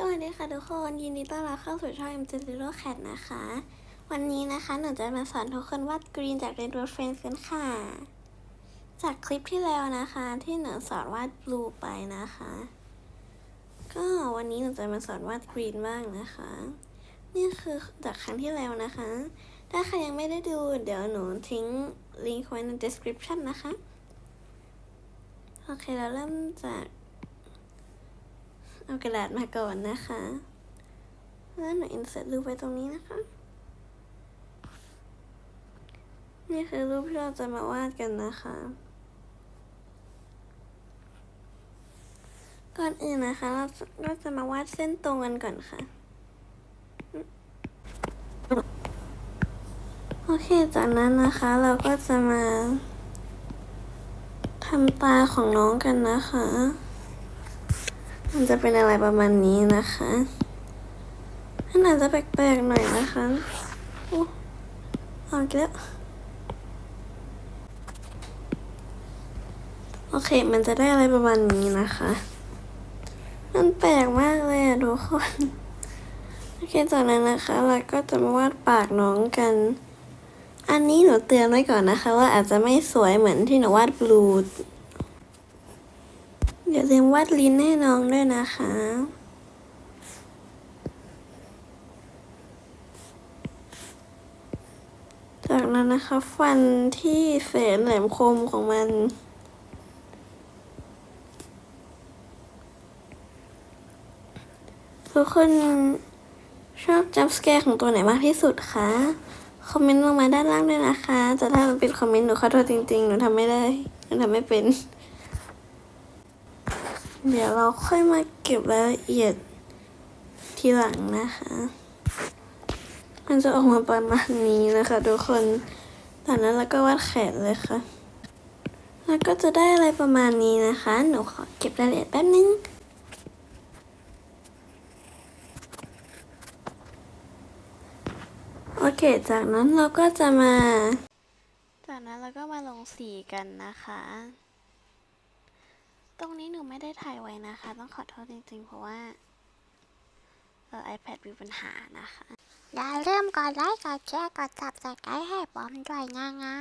สวัสดีค่ะทุกคน ยินดีต้อนรับเข้าสู่ช่อง MJ Zero Cat นะคะ วันนี้นะคะหนูจะมาสอนทุกคนวาดกรีนจาก Red Road Friends กันค่ะ จากคลิปที่แล้วนะคะ ที่หนูสอนวาดบลูไปนะคะ ก็วันนี้หนูจะมาสอนวาดกรีนบ้างนะคะ นี่คือจากครั้งที่แล้วนะคะ ถ้าใครยังไม่ได้ดูเดี๋ยวหนูทิ้งลิงก์ไว้ใน description นะคะ โอเคเราเริ่มจาก เอากระดาษมาก่อนนะคะ แล้วหนู insert รูปไว้ตรงนี้นะคะ นี่คือรูปที่เราจะมาวาดกันนะคะ ก่อนอื่นนะคะ เราก็จะมาวาดเส้นตรงกันก่อนค่ะ โอเค จากนั้นนะคะเราก็จะมาทำตาของน้องกันนะคะ มันจะเป็นอะไรประมาณนี้นะคะมันอาจจะแปลกๆหน่อยนะคะโอ้เอาอีกแล้วโอเค มันจะได้อะไรประมาณนี้นะคะ มันแปลกมากเลยอะทุกคน โอเค จากนั้นนะคะ เราก็จะมาวาดปากน้องกัน อันนี้หนูเตือนไว้ก่อนนะคะ ว่าอาจจะไม่สวยเหมือนที่หนูวาดบลู อย่าลืมวาดลิ้นให้น้องด้วยนะคะจากนั้นนะคะฟันที่แสนแหลมคมของมัน ทุกคนชอบจัมป์สแกร์ของตัวไหนมากที่สุดคะ คอมเมนต์ลงมาด้านล่างด้วยนะคะแต่ถ้ามันเป็นคอมเมนต์หนูขอโทษจริงๆ หนูทำไม่ได้ หนูทำไม่เป็น เดี๋ยวเราค่อยมาเก็บรายละเอียดทีหลังนะคะ มันจะออกมาประมาณนี้นะคะทุกคนจากนั้นเราก็วาดแขนเลยค่ะ แล้วก็จะได้อะไรประมาณนี้นะคะ หนูขอเก็บรายละเอียดแป๊บนึงโอเค จากนั้นเราก็จะมา จากนั้นเราก็มาลงสีกันนะคะ ตรงนี้หนูไม่ได้ถ่ายไว้นะคะ ต้องขอโทษจริงๆ เพราะว่าเออ iPad มีปัญหานะคะ อย่าลืมกดไลค์ กดแชร์ กด subscribe ให้ผมด้วยนะนะ